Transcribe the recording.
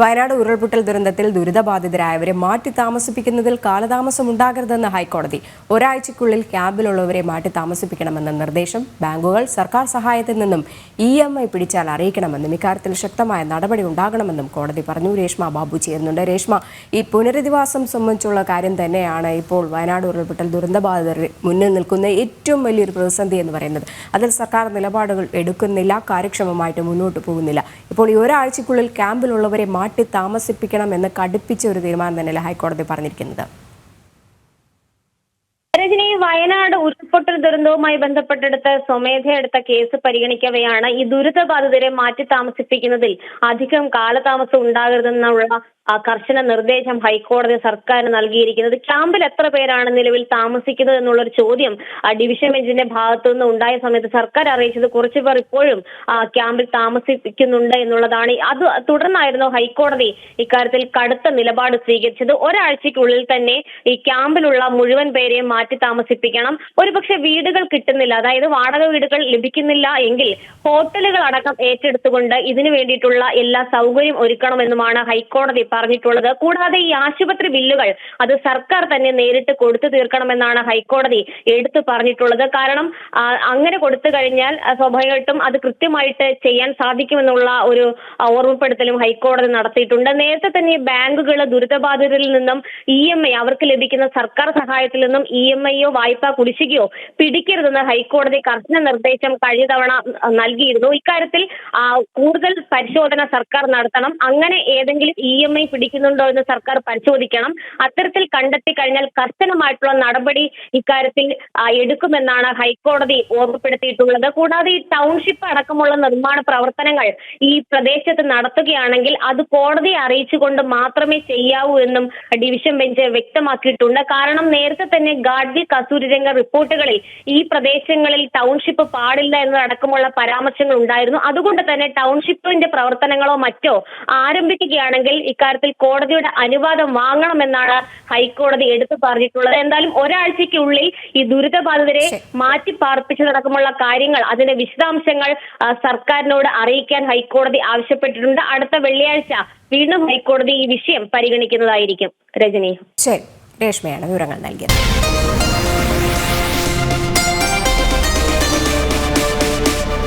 വയനാട് ഉരുൾപൊട്ടൽ ദുരന്തത്തിൽ ദുരിതബാധിതരായവരെ മാറ്റി താമസിപ്പിക്കുന്നതിൽ കാലതാമസം ഉണ്ടാകരുതെന്ന് ഹൈക്കോടതി ഒരാഴ്ചയ്ക്കുള്ളിൽ ക്യാമ്പിലുള്ളവരെ മാറ്റി താമസിപ്പിക്കണമെന്ന നിർദ്ദേശം ബാങ്കുകൾ സർക്കാർ സഹായത്തിൽ നിന്നും ഇ എം ഐ പിടിച്ചാൽ അറിയിക്കണമെന്നും ഇക്കാര്യത്തിൽ ശക്തമായ നടപടി ഉണ്ടാകണമെന്നും കോടതി പറഞ്ഞു. രേഷ്മ ബാബു ചേരുന്നുണ്ട്. രേഷ്മ ഈ പുനരധിവാസം സംബന്ധിച്ചുള്ള കാര്യം തന്നെയാണ് ഇപ്പോൾ വയനാട് ഉരുൾപൊട്ടൽ ദുരന്തബാധിതർ മുന്നിൽ നിൽക്കുന്ന ഏറ്റവും വലിയൊരു പ്രതിസന്ധി എന്ന് പറയുന്നത്. അതിൽ സർക്കാർ നിലപാടുകൾ എടുക്കുന്നില്ല കാര്യക്ഷമമായിട്ട് മുന്നോട്ട് പോകുന്നില്ല. ഇപ്പോൾ ഈ ഒരാഴ്ചക്കുള്ളിൽ ക്യാമ്പിലുള്ളവരെ മാറ്റി താമസിപ്പിക്കണം എന്ന് കടുപ്പിച്ച ഒരു തീരുമാനം തന്നെയല്ലേ ഹൈക്കോടതി പറഞ്ഞിരിക്കുന്നത്. രജനി വയനാട് ഉരുൾപൊട്ടൽ ദുരന്തവുമായി ബന്ധപ്പെട്ടെടുത്ത് സ്വമേധയെടുത്ത കേസ് പരിഗണിക്കവെയാണ് ഈ ദുരിതബാധിതരെ മാറ്റി താമസിപ്പിക്കുന്നതിൽ അധികം കാലതാമസം ഉണ്ടാകരുതെന്നുള്ള കർശന നിർദ്ദേശം ഹൈക്കോടതി സർക്കാരിന് നൽകിയിരിക്കുന്നത്. ക്യാമ്പിൽ എത്ര പേരാണ് നിലവിൽ താമസിക്കുന്നത് എന്നുള്ളൊരു ചോദ്യം ഡിവിഷൻ ബെഞ്ചിന്റെ ഭാഗത്തു നിന്ന് ഉണ്ടായ സമയത്ത് സർക്കാർ അറിയിച്ചത് കുറച്ചു പേർ ഇപ്പോഴും ക്യാമ്പിൽ താമസിപ്പിക്കുന്നുണ്ട് എന്നുള്ളതാണ്. അത് തുടർന്നായിരുന്നു ഹൈക്കോടതി ഇക്കാര്യത്തിൽ കടുത്ത നിലപാട് സ്വീകരിച്ചത്. ഒരാഴ്ചയ്ക്കുള്ളിൽ തന്നെ ഈ ക്യാമ്പിലുള്ള മുഴുവൻ പേരെയും മാറ്റി താമസിപ്പിക്കണം. ഒരുപക്ഷെ വീടുകൾ കിട്ടുന്നില്ല. അതായത് വാടക വീടുകൾ ലഭിക്കുന്നില്ല എങ്കിൽ ഹോട്ടലുകൾ അടക്കം ഏറ്റെടുത്തുകൊണ്ട് ഇതിനു വേണ്ടിയിട്ടുള്ള എല്ലാ സൗകര്യം ഒരുക്കണമെന്നുമാണ് ഹൈക്കോടതി പറഞ്ഞിട്ടുള്ളത്. കൂടാതെ ഈ ആശുപത്രി ബില്ലുകൾ അത് സർക്കാർ തന്നെ നേരിട്ട് കൊടുത്തു തീർക്കണമെന്നാണ് ഹൈക്കോടതി എടുത്തു പറഞ്ഞിട്ടുള്ളത്. കാരണം അങ്ങനെ കൊടുത്തു കഴിഞ്ഞാൽ സ്വാഭാവികമായിട്ടും അത് കൃത്യമായിട്ട് ചെയ്യാൻ സാധിക്കുമെന്നുള്ള ഒരു ഓർമ്മപ്പെടുത്തലും ഹൈക്കോടതി നടത്തിയിട്ടുണ്ട്. നേരത്തെ തന്നെ ബാങ്കുകൾ ദുരിതബാധിതരിൽ നിന്നും ഇ എം ഐ അവർക്ക് ലഭിക്കുന്ന സർക്കാർ സഹായത്തിൽ നിന്നും ഇ എം ഐയോ വായ്പ കുടിശ്ശികയോ പിടിക്കരുതെന്ന് ഹൈക്കോടതി കർശന നിർദ്ദേശം കഴിഞ്ഞ തവണ നൽകിയിരുന്നു. ഇക്കാര്യത്തിൽ കൂടുതൽ പരിശോധന സർക്കാർ നടത്തണം. അങ്ങനെ ഏതെങ്കിലും ഇ എം ഐ പിടിക്കുന്നുണ്ടോ എന്ന് സർക്കാർ പരിശോധിക്കണം. അത്തരത്തിൽ കണ്ടെത്തി കഴിഞ്ഞാൽ കർശനമായിട്ടുള്ള നടപടി ഇക്കാര്യത്തിൽ എടുക്കുമെന്നാണ് ഹൈക്കോടതി ഓർമ്മപ്പെടുത്തിയിട്ടുള്ളത്. കൂടാതെ ഈ ടൗൺഷിപ്പ് അടക്കമുള്ള നിർമ്മാണ പ്രവർത്തനങ്ങൾ ഈ പ്രദേശത്ത് നടത്തുകയാണെങ്കിൽ അത് കോടതിയെ അറിയിച്ചുകൊണ്ട് മാത്രമേ ചെയ്യാവൂ എന്നും ഡിവിഷൻ ബെഞ്ച് വ്യക്തമാക്കിയിട്ടുണ്ട്. കാരണം നേരത്തെ തന്നെ ഗാഡ്ഗിൽ കസൂരിരംഗ റിപ്പോർട്ടുകളിൽ ഈ പ്രദേശങ്ങളിൽ ടൗൺഷിപ്പ് പാടില്ല എന്നതടക്കമുള്ള പരാമർശങ്ങൾ ഉണ്ടായിരുന്നു അതുകൊണ്ട് തന്നെ ടൗൺഷിപ്പിന്റെ പ്രവർത്തനങ്ങളോ മറ്റോ ആരംഭിക്കുകയാണെങ്കിൽ ഇക്കാര്യത്തിൽ കോടതിയുടെ അനുവാദം വാങ്ങണമെന്നാണ് ഹൈക്കോടതി എടുത്തു പറഞ്ഞിട്ടുള്ളത്. എന്തായാലും ഒരാഴ്ചയ്ക്കുള്ളിൽ ഈ ദുരിതബാധിതരെ മാറ്റി പാർപ്പിച്ചതടക്കമുള്ള കാര്യങ്ങൾ അതിന്റെ വിശദാംശങ്ങൾ സർക്കാരിനോട് അറിയിക്കാൻ ഹൈക്കോടതി ആവശ്യപ്പെട്ടിട്ടുണ്ട്. അടുത്ത വെള്ളിയാഴ്ച വീണ്ടും ഹൈക്കോടതി ഈ വിഷയം പരിഗണിക്കുന്നതായിരിക്കും. രജനി. ശരി. രേഷ്മയാണ് വിവരങ്ങൾ നൽകിയത്.